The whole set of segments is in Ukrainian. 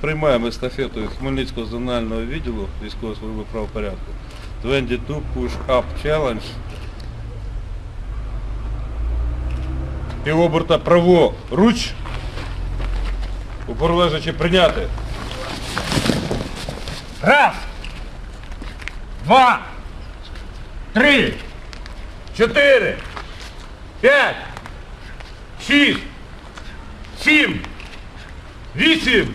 приймаємо естафету Хмельницького зонального відділу військової служби правопорядку. 22 Push Up Challenge. Право руч. Упор лежачи прийняти. Раз, два, три, чотири, п'ять, шість, сім, вісім,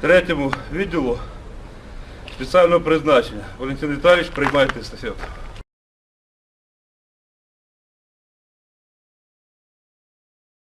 третьому відділу спеціального призначення. Валентин Віталійович, приймайте естафету.